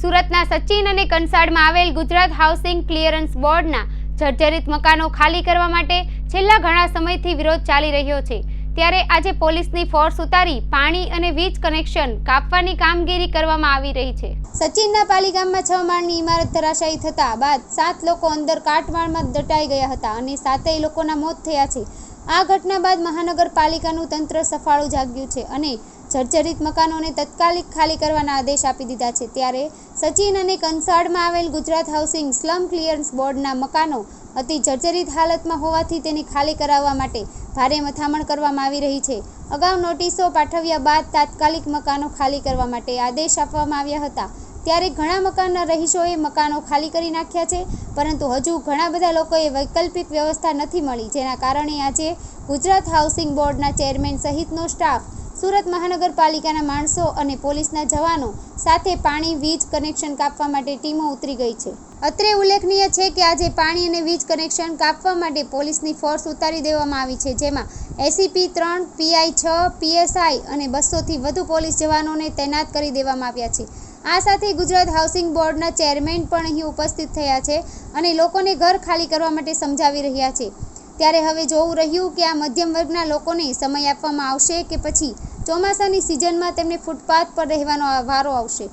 સુરતના સચિન અને કંસાડમાં આવેલ ગુજરાત હાઉસિંગ ક્લિયરન્સ બોર્ડના જર્જરિત મકાનો ખાલી કરવા માટે છેલ્લા ઘણા સમયથી વિરોધ ચાલી રહ્યો છે. ત્યારે આજે પોલીસની ફોર્સ ઉતારી પાણી અને વીજ કનેક્શન કાપવાની કામગીરી કરવામાં આવી રહી છે. સચિનના પાલીગામમાં છ માળની ઇમારત ધરાશાયી થતા બાદ સાત લોકો અંદર કાટમાળમાં દટાઈ ગયા હતા અને સાતેય લોકોના મોત થયા છે. આ ઘટના બાદ મહાનગરપાલિકાનું તંત્ર સફાળું જાગ્યું છે અને જર્જરિત મકાનોને તત્કાલિક ખાલી કરવાના આદેશ આપી દીધા છે. ત્યારે સચિન અને કંસાડમાં આવેલ ગુજરાત હાઉસિંગ સ્લમ ક્લિયરન્સ બોર્ડના મકાનો અતિ જર્જરિત હાલતમાં હોવાથી તેને ખાલી કરાવવા માટે ભારે મથામણ કરવામાં આવી રહી છે. અગાઉ નોટિસો પાઠવ્યા બાદ તાત્કાલિક મકાનો ખાલી કરવા માટે આદેશ આપવામાં આવ્યા હતા. ત્યારે ઘણા મકાનના રહીશોએ મકાનો ખાલી કરી નાખ્યા છે, પરંતુ હજુ ઘણા બધા લોકોએ વૈકલ્પિક વ્યવસ્થા નથી મળી, જેના કારણે આજે ગુજરાત હાઉસિંગ બોર્ડના ચેરમેન સહિતનો સ્ટાફ સુરત મહાનગરપાલિકાના માણસો અને પોલીસના જવાનો સાથે પાણી, વીજ કનેક્શન કાપવા માટે ટીમો ઉતરી ગઈ છે. અત્રે ઉલ્લેખનીય છે કે આજે પાણી અને વીજ કનેક્શન કાપવા માટે પોલીસની ફોર્સ ઉતારી દેવામાં આવી છે, જેમાં એસીપી ત્રણ, પીઆઈ છ, પીએસઆઈ અને બસોથી વધુ પોલીસ જવાનોને તૈનાત કરી દેવામાં આવ્યા છે. આ સાથે ગુજરાત હાઉસિંગ બોર્ડના ચેરમેન પણ અહીં ઉપસ્થિત થયા છે અને લોકોને ઘર ખાલી કરવા માટે સમજાવી રહ્યા છે. ત્યારે હવે જોવું રહ્યું કે આ મધ્યમ વર્ગના લોકોને સમય આપવામાં આવશે કે પછી ચોમાસાની સિઝનમાં તેમને ફૂટપાથ પર રહેવાનો વારો આવશે.